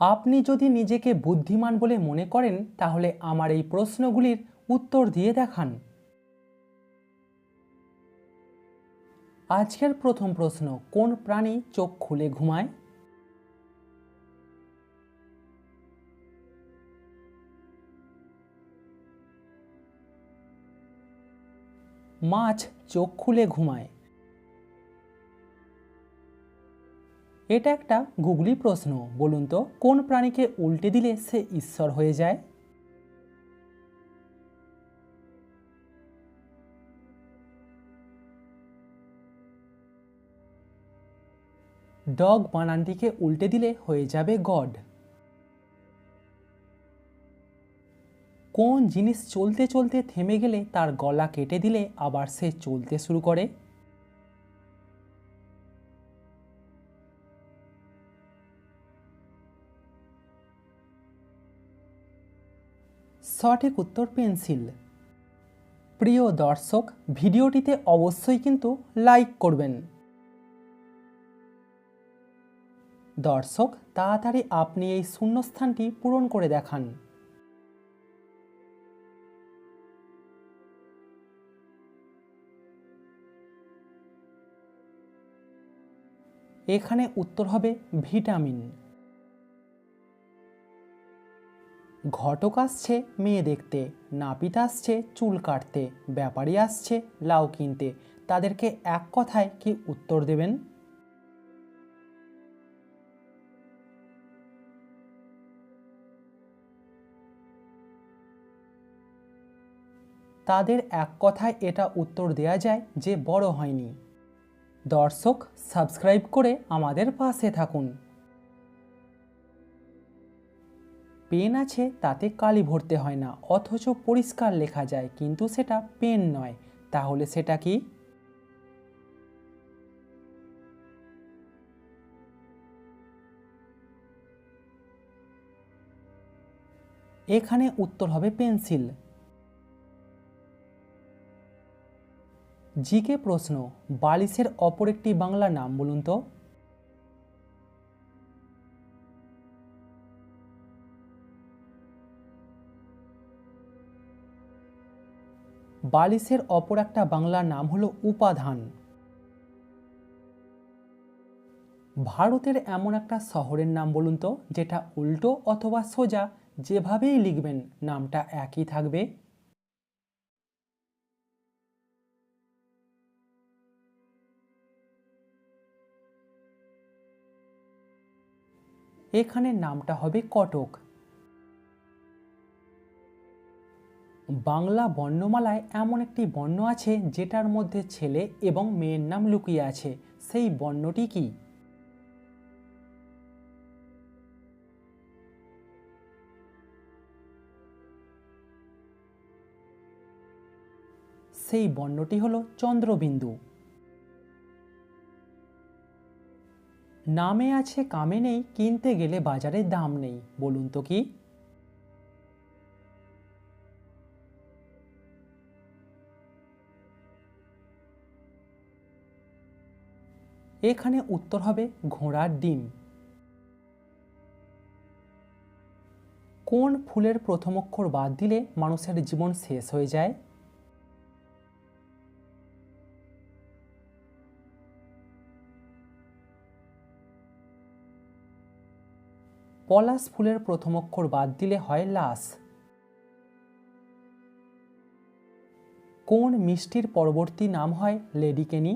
আপনি যদি নিজেকে বুদ্ধিমান বলে মনে করেন, তাহলে আমার এই প্রশ্নগুলির উত্তর দিয়ে দেখান। আজকের প্রথম প্রশ্ন, কোন প্রাণী চোখ খুলে ঘুমায়? মাছ চোখ খুলে ঘুমায়। এটা একটা গুগলি প্রশ্ন, বলুন তো, কোন প্রাণীকে উল্টে দিলে সে ঈশ্বর হয়ে যায়? ডগ বানানটিকে উল্টে দিলে হয়ে যাবে গড। কোন জিনিস চলতে চলতে থেমে গেলে তার গলা কেটে দিলে আবার সে চলতে শুরু করে? সঠিক উত্তর পেন্সিল। প্রিয় দর্শক, ভিডিওটিতে অবশ্যই কিন্তু লাইক করবেন। দর্শক, তাড়াতাড়ি আপনি এই শূন্যস্থানটি পূরণ করে দেখান। এখানে উত্তর হবে ভিটামিন। ঘটক আসছে মেয়ে দেখতে, নাপিত আসছে চুল কাটতে, ব্যাপারী আসছে লাউ কিনতে। তাদেরকে এক কথায় কি উত্তর দেবেন? তাদের এক কথায় এটা উত্তর দেয়া যায় যে বড় হয়নি। দর্শক, সাবস্ক্রাইব করে আমাদের পাশে থাকুন। পেন আছে, তাতে কালি ভরতে হয় না, অথচ পরিষ্কার লেখা যায়, কিন্তু সেটা পেন নয়, তাহলে সেটা কি? এখানে উত্তর হবে পেন্সিল। জিকে প্রশ্ন, বালিশের অপর একটি বাংলা নাম বলুন তো। বালিশের অপর একটা বাংলা নাম হলো উপাধান। ভারতের এমন একটা শহরের নাম বলুন তো, যেটা উল্টো অথবা সোজা যেভাবেই লিখবেন, নামটা একই থাকবে। এখানে নামটা হবে কটক। বাংলা বর্ণমালায় এমন একটি বর্ণ আছে যেটার মধ্যে ছেলে এবং মেয়ের নাম লুকিয়ে আছে। সেই বর্ণটি কি? সেই বর্ণটি হলো চন্দ্রবিন্দু। নামে আছে কামে নেই, কিনতে গেলে বাজারে দাম নেই। বলুন তো কি? এখানে উত্তর হবে ঘোড়ার ডিম। কোন ফুলের প্রথম অক্ষর বাদ দিলে মানুষের জীবন শেষ হয়ে যায়? পলাশ ফুলের প্রথম অক্ষর বাদ দিলে হয় লাশ। কোন মিষ্টির পরবর্তী নাম হয় লেডিকেনি?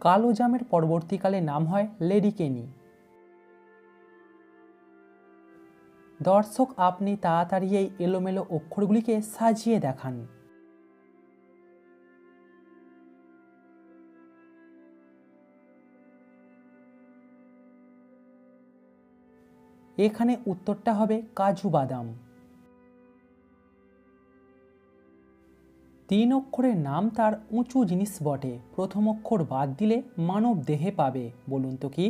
কালো জামের পরবর্তীকালে নাম হয় লেডিকেনি দর্শক, আপনি তাড়াতাড়ি এই এলোমেলো অক্ষরগুলিকে সাজিয়ে দেখান। এখানে উত্তরটা হবে কাজু বাদাম। তিন অক্ষরের নাম তার উঁচু জিনিস বটে। প্রথম অক্ষর বাদ দিলে মানব দেহে পাবে। বলুন তো কি?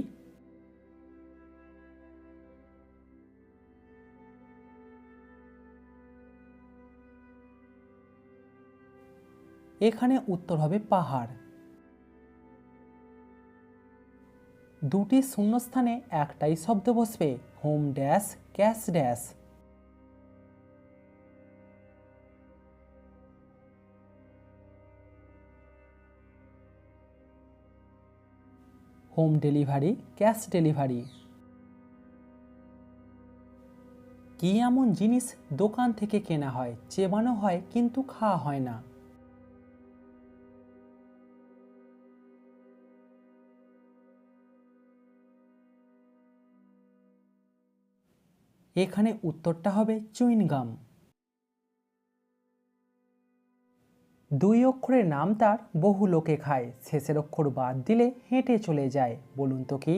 এখানে উত্তর হবে পাহাড়। দুটি শূন্যস্থানে একটাই শব্দ বসবে। Home dash, cash dash. Home delivery, cash delivery. কি এমন জিনিস দোকান থেকে কেনা হয়, চেবানো হয় কিন্তু খাওয়া হয় না? এখানে উত্তরটা হবে চুইনগাম। দুই অক্ষরের নাম তার বহু লোকে খায়। শেষের অক্ষর বাদ দিলে হেঁটে চলে যায়। বলুন তো কি?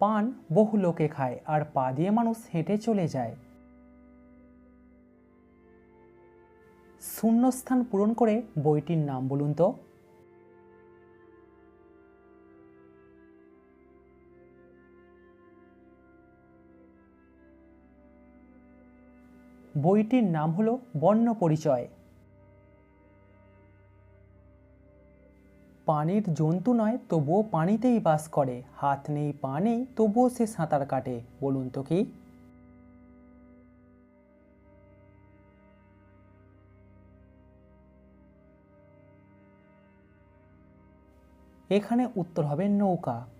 পান বহু লোকে খায় আর পা দিয়ে মানুষ হেঁটে চলে যায়। শূন্যস্থান পূরণ করে বইটির নাম বলুন তো? বইটির নাম হলো বর্ণ পরিচয়। পানির জন্তু নয়, তবুও পানিতেই বাস করে। হাত নেই, পা নেই, তবুও সে সাঁতার কাটে। বলুন তো কি? এখানে উত্তর হবে নৌকা।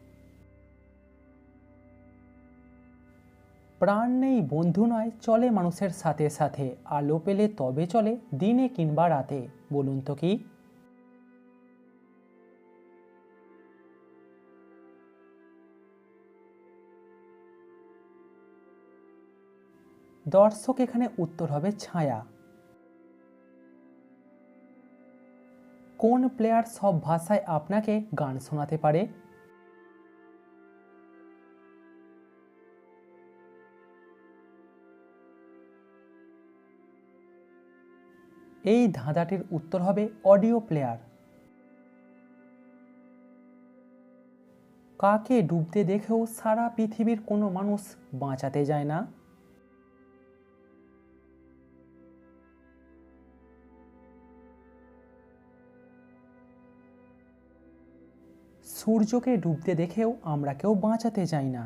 প্রাণ নেই, বন্ধু নয়, চলে মানুষের সাথে সাথে। আলো পেলে তবে চলে, দিনে কিংবা রাতে। বলুন তো কি? দর্শক, এখানে উত্তর হবে ছায়া। কোন প্লেয়ার সব ভাষায় আপনাকে গান শোনাতে পারে? এই ধাঁধাটির উত্তর হবে অডিও প্লেয়ার। কাকে ডুবতে দেখেও সারা পৃথিবীর কোনো মানুষ বাঁচাতে যায় না? সূর্যকে ডুবতে দেখেও আমরা কেউ বাঁচাতে যাই না।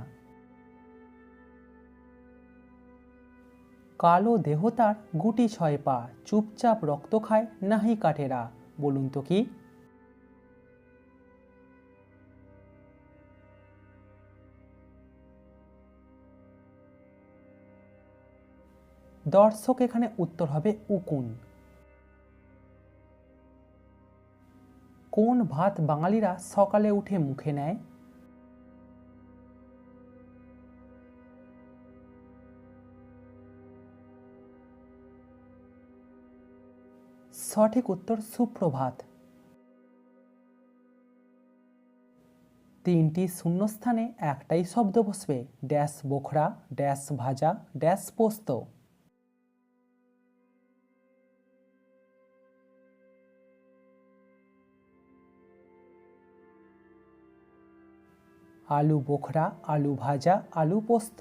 কালো দেহ তার গুটি ছয় পা, চুপচাপ রক্ত খায় নাহি কাঠেরা। বলুন তো কি? দর্শক, এখানে উত্তর হবে উকুন। কোন ভাত বাঙালিরা সকালে উঠে মুখে নেয়? সঠিক উত্তর সুপ্রভাত। তিনটি শূন্যস্থানে একটাই শব্দ বসবে, ড্যাশ বোখরা, ড্যাশ ভাজা, ড্যাশ পোস্ত। আলু বোখরা, আলু ভাজা, আলু পোস্ত।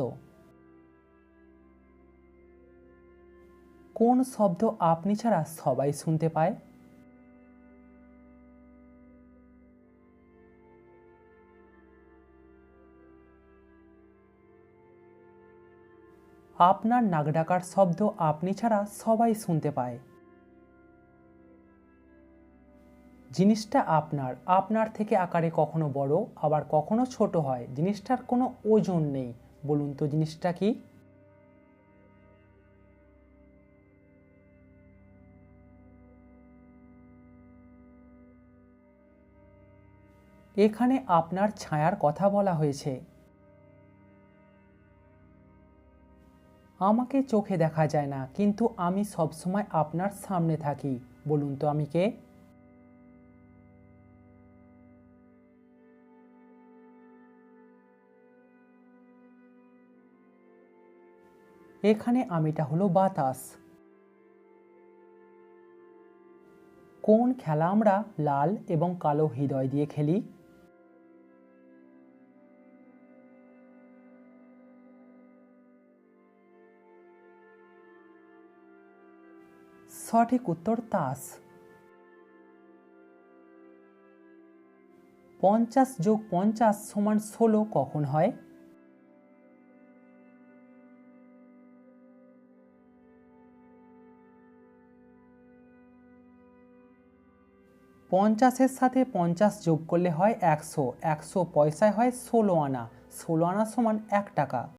কোন শব্দ আপনি ছাড়া সবাই শুনতে পায়? আপনার নাক ডাকার শব্দ আপনি ছাড়া সবাই শুনতে পায়। জিনিসটা আপনার আপনার থেকে আকারে কখনো বড়, আবার কখনো ছোট হয়। জিনিসটার কোনো ওজন নেই। বলুন তো জিনিসটা কি? এখানে আপনার ছায়ার কথা বলা হয়েছে। আমাকে চোখে দেখা যায় না, কিন্তু আমি সবসময় আপনার সামনে থাকি। বলুন তো আমি কে? এখানে আমিটা হলো বাতাস। কোন খেলা আমরা লাল এবং কালো হৃদয় দিয়ে খেলি? সঠিক উত্তর তাস। পঞ্চাশ যোগ পঞ্চাশ সমান ষোলো কখন হয়? পঞ্চাশের সাথে পঞ্চাশ যোগ করলে হয় একশো। একশো পয়সায় হয় ষোলো আনা। ষোলো আনা সমান এক টাকা।